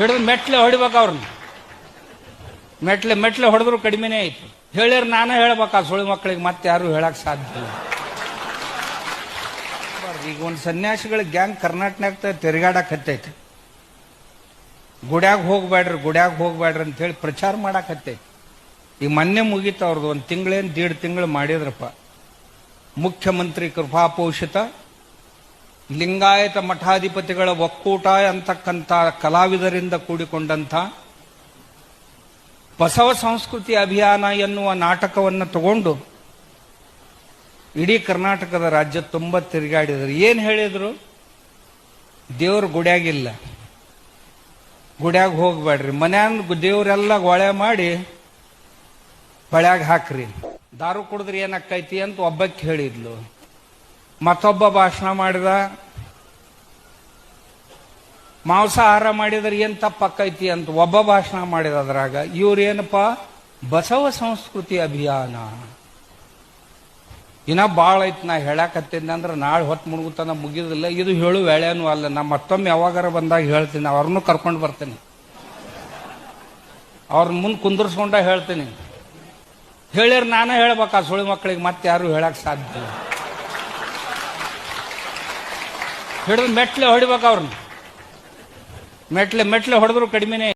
ಹಿಡಿದು ಮೆಟ್ಲೆ ಹೊಡಿಬೇಕು ಅವ್ರನ್ನ. ಮೆಟ್ಲೆ ಮೆಟ್ಲೆ ಹೊಡೆದ್ರು ಕಡಿಮೆನೇ ಐತಿ ಹೇಳ್ಯಾರ ನಾನೇ ಹೇಳ್ಬೇಕು ಆ ಸುಳಿ ಮಕ್ಕಳಿಗೆ, ಮತ್ತೆ ಯಾರು ಹೇಳಕ್ ಸಾಧ್ಯ ಇಲ್ಲ. ಈಗ ಒಂದು ಸನ್ಯಾಸಿಗಳ ಗ್ಯಾಂಗ್ ಕರ್ನಾಟಕ ತಿರುಗಾಡಕ್ ಹತ್ತೈತಿ. ಗುಡ್ಯಾಗ ಹೋಗ್ಬೇಡ್ರಿ ಗುಡ್ಯಾಗ ಹೋಗ್ಬೇಡ್ರಿ ಅಂತ ಹೇಳಿ ಪ್ರಚಾರ ಮಾಡಕ್ ಹತ್ತೈತಿ. ಈಗ ಮೊನ್ನೆ ಮುಗೀತು ಅವ್ರದ್ದು, ಒಂದು ತಿಂಗಳೇನು, ದೀಡ್ ತಿಂಗಳು ಮಾಡಿದ್ರಪ್ಪ. ಮುಖ್ಯಮಂತ್ರಿ ಕೃಪಾಪೋಷಿತ ಲಿಂಗಾಯತ ಮಠಾಧಿಪತಿಗಳ ಒಕ್ಕೂಟ ಅಂತಕ್ಕಂಥ ಕಲಾವಿದರಿಂದ ಕೂಡಿಕೊಂಡಂಥ ಬಸವ ಸಂಸ್ಕೃತಿ ಅಭಿಯಾನ ಎನ್ನುವ ನಾಟಕವನ್ನು ತಗೊಂಡು ಇಡೀ ಕರ್ನಾಟಕದ ರಾಜ್ಯ ತುಂಬ ತಿರುಗಾಡಿದರು. ಏನು ಹೇಳಿದರು? ದೇವ್ರ ಗುಡ್ಯಾಗಿಲ್ಲ. ಗುಡ್ಯಾಗ ಹೋಗ್ಬೇಡ್ರಿ. ಮನ್ಯಾನ ದೇವರೆಲ್ಲ ಗೊಳೆ ಮಾಡಿ ಬಳ್ಯಾಗ ಹಾಕ್ರಿ. ದಾರು ಕುಡಿದ್ರೆ ಏನಕ್ಕೈತಿ ಅಂತ ಒಬ್ಬಕ್ಕೆ ಹೇಳಿದ್ಲು. ಮತ್ತೊಬ್ಬ ಭಾಷಣ ಮಾಡಿದ, ಮಾಂಸಾಹಾರ ಮಾಡಿದ್ರೆ ಏನ್ ತಪ್ಪಕ್ಕೈತಿ ಅಂತ ಒಬ್ಬ ಭಾಷಣ ಮಾಡಿದ ಅದ್ರಾಗ, ಇವ್ರೇನಪ್ಪ, ಬಸವ ಸಂಸ್ಕೃತಿ ಅಭಿಯಾನ. ಇನ್ನ ಭಾಳ ಐತಿ ನಾ ಹೇಳಕತ್ತೀನಿ ಅಂದ್ರೆ ನಾಳೆ ಹೊತ್ತು ಮುಳುಗುತನ ಮುಗಿದಿಲ್ಲ. ಇದು ಹೇಳು ವೇಳೆನೂ ಅಲ್ಲ. ನಾ ಮತ್ತೊಮ್ಮೆ ಯಾವಾಗಾರ ಬಂದಾಗ ಹೇಳ್ತೀನಿ. ಅವ್ರನ್ನೂ ಕರ್ಕೊಂಡು ಬರ್ತೀನಿ. ಅವ್ರನ್ನ ಮುಂದೆ ಕುಂದರ್ಸ್ಕೊಂಡ ಹೇಳ್ತೀನಿ. ಹೇಳ್ಯಾರ ನಾನೇ ಹೇಳ್ಬೇಕು ಆ ಸುಳಿ ಮಕ್ಕಳಿಗೆ ಮತ್ತೆ ಯಾರು ಹೇಳಕ್ ಸಾಧ್ಯ ಇಲ್ಲ ಹಿಡಿದು ಮೆಟ್ಲೆ ಹೊಡಿಬೇಕು ಅವ್ರನ್ನ. ಮೆಟ್ಲೆ ಮೆಟ್ಲೆ ಹೊಡೆದ್ರು ಕಡಿಮೆನೇ